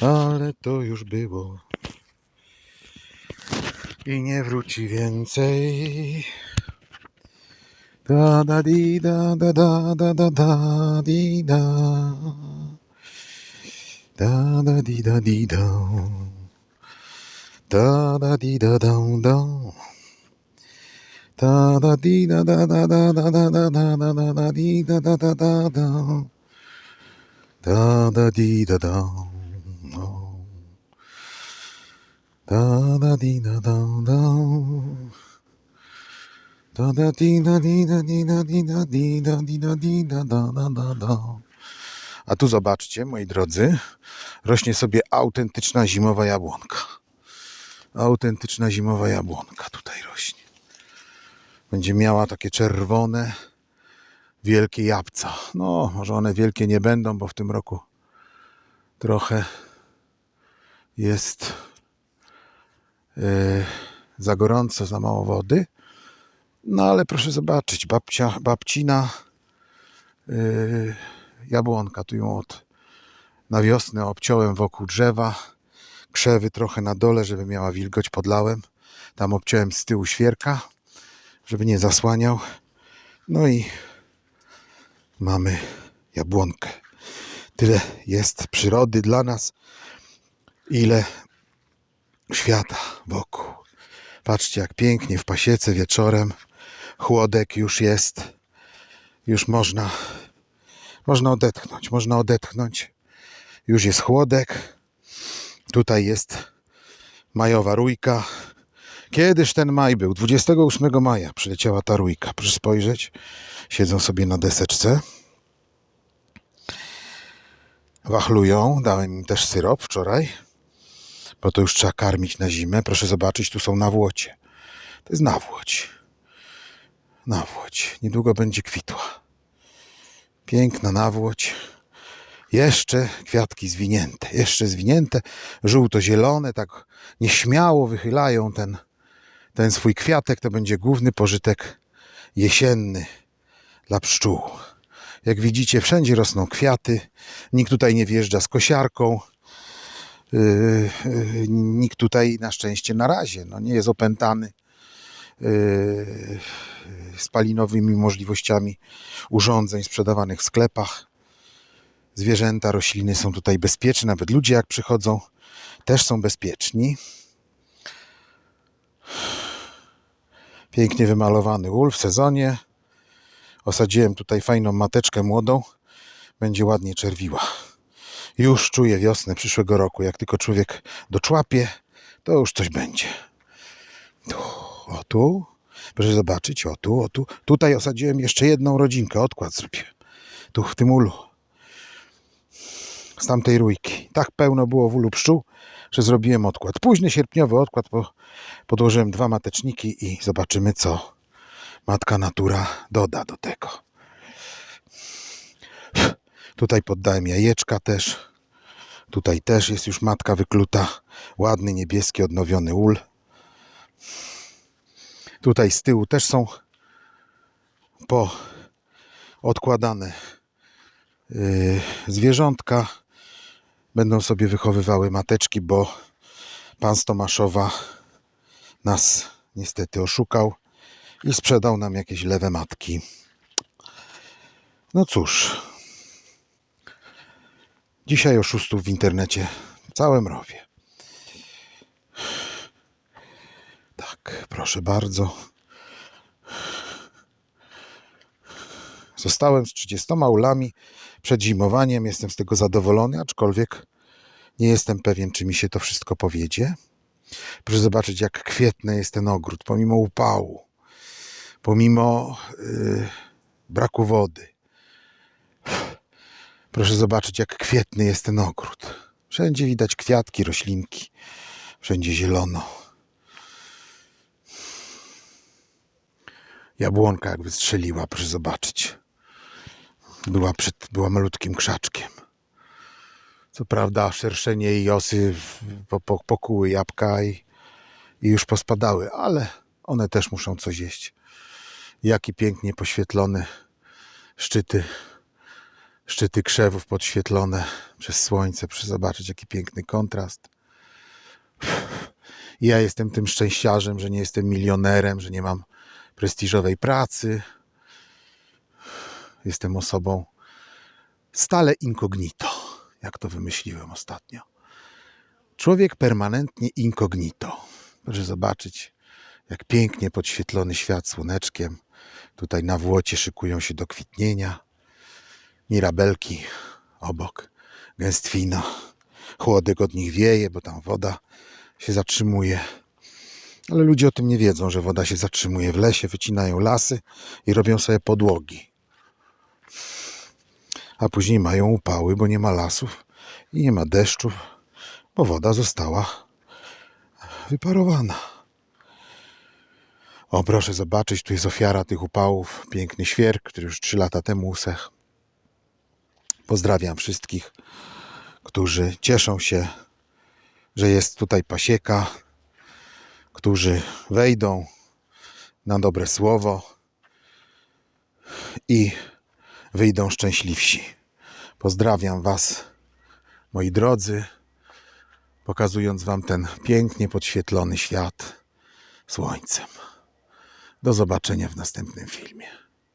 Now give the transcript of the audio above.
Ale to już było i nie wróci więcej. Da da di da da da da da da di da. Da da di da di da. Da da di da da da. Da da di da da da da da da da da da da da di da da da da da. Da da di da da. Oh. Da da di da da da. Da da di da di da di da di da di da di da di da da da da da. A tu zobaczcie, moi drodzy, rośnie sobie autentyczna zimowa jabłonka. Autentyczna zimowa jabłonka tutaj rośnie. Będzie miała takie czerwone, wielkie jabłca. No, może one wielkie nie będą, bo w tym roku trochę jest e, za gorąco, za mało wody. No ale proszę zobaczyć, babcia, babcina yy, jabłonka, tu ją od, na wiosnę obciąłem wokół drzewa, krzewy trochę na dole, żeby miała wilgoć, podlałem. Tam obciąłem z tyłu świerka, żeby nie zasłaniał. No i mamy jabłonkę. Tyle jest przyrody dla nas, ile świata wokół. Patrzcie, jak pięknie w pasiece wieczorem. Chłodek już jest. Już można, można odetchnąć. Można odetchnąć. Już jest chłodek. Tutaj jest majowa rójka. Kiedyż ten maj był? 28 maja przyleciała ta rójka. Proszę spojrzeć. Siedzą sobie na deseczce. Wachlują. Dałem im też syrop wczoraj bo to już trzeba karmić na zimę. Proszę zobaczyć, tu są nawłocie. To jest nawłoć. Nawłoć. Niedługo będzie kwitła. Piękna nawłoć. Jeszcze kwiatki zwinięte. Jeszcze zwinięte. Żółto-zielone. Tak nieśmiało wychylają ten, ten swój kwiatek. To będzie główny pożytek jesienny dla pszczół. Jak widzicie, wszędzie rosną kwiaty. Nikt tutaj nie wjeżdża z kosiarką. Yy, yy, nikt tutaj na szczęście na razie no, nie jest opętany yy, spalinowymi możliwościami urządzeń sprzedawanych w sklepach. Zwierzęta, rośliny są tutaj bezpieczne, nawet ludzie jak przychodzą też są bezpieczni. Pięknie wymalowany ul w sezonie. Osadziłem tutaj fajną mateczkę młodą. Będzie ładnie czerwiła. Już czuję wiosnę przyszłego roku. Jak tylko człowiek doczłapie, to już coś będzie. Tu, o tu, proszę zobaczyć, o tu, o tu. Tutaj osadziłem jeszcze jedną rodzinkę, odkład zrobiłem. Tu w tym ulu. Z tamtej rójki. Tak pełno było w ulu pszczół, że zrobiłem odkład. Późny sierpniowy odkład, bo podłożyłem dwa mateczniki i zobaczymy, co matka natura doda do tego. Tutaj poddałem jajeczka też. Tutaj też jest już matka wykluta. Ładny niebieski odnowiony ul. Tutaj z tyłu też są po odkładane yy, zwierzątka. Będą sobie wychowywały mateczki, bo pan z Tomaszowa nas niestety oszukał i sprzedał nam jakieś lewe matki. No cóż, Dzisiaj oszustów w internecie w całym rowie. Tak, proszę bardzo. Zostałem z 30 ulami przed zimowaniem. Jestem z tego zadowolony, aczkolwiek nie jestem pewien, czy mi się to wszystko powiedzie. Proszę zobaczyć, jak kwietny jest ten ogród, pomimo upału, pomimo yy, braku wody. Proszę zobaczyć, jak kwietny jest ten ogród. Wszędzie widać kwiatki, roślinki, wszędzie zielono. Jabłonka jakby strzeliła, proszę zobaczyć. Była, przed, była malutkim krzaczkiem. Co prawda szerszenie i osy po, po, pokuły jabłka i, i już pospadały, ale one też muszą coś jeść. Jaki pięknie poświetlony szczyty, szczyty krzewów podświetlone przez słońce. Proszę zobaczyć, jaki piękny kontrast. Ja jestem tym szczęściarzem, że nie jestem milionerem, że nie mam prestiżowej pracy. Jestem osobą stale incognito, jak to wymyśliłem ostatnio. Człowiek permanentnie incognito. Proszę zobaczyć, jak pięknie podświetlony świat słoneczkiem. Tutaj na Włocie szykują się do kwitnienia. Mirabelki obok, gęstwina. Chłodek od nich wieje, bo tam woda się zatrzymuje. Ale ludzie o tym nie wiedzą, że woda się zatrzymuje w lesie, wycinają lasy i robią sobie podłogi. A później mają upały, bo nie ma lasów i nie ma deszczów, bo woda została wyparowana. O, proszę zobaczyć, tu jest ofiara tych upałów. Piękny świerk, który już trzy lata temu usechł. Pozdrawiam wszystkich, którzy cieszą się, że jest tutaj pasieka, którzy wejdą na dobre słowo i wyjdą szczęśliwsi. Pozdrawiam Was, moi drodzy, pokazując Wam ten pięknie podświetlony świat słońcem. Do zobaczenia w następnym filmie.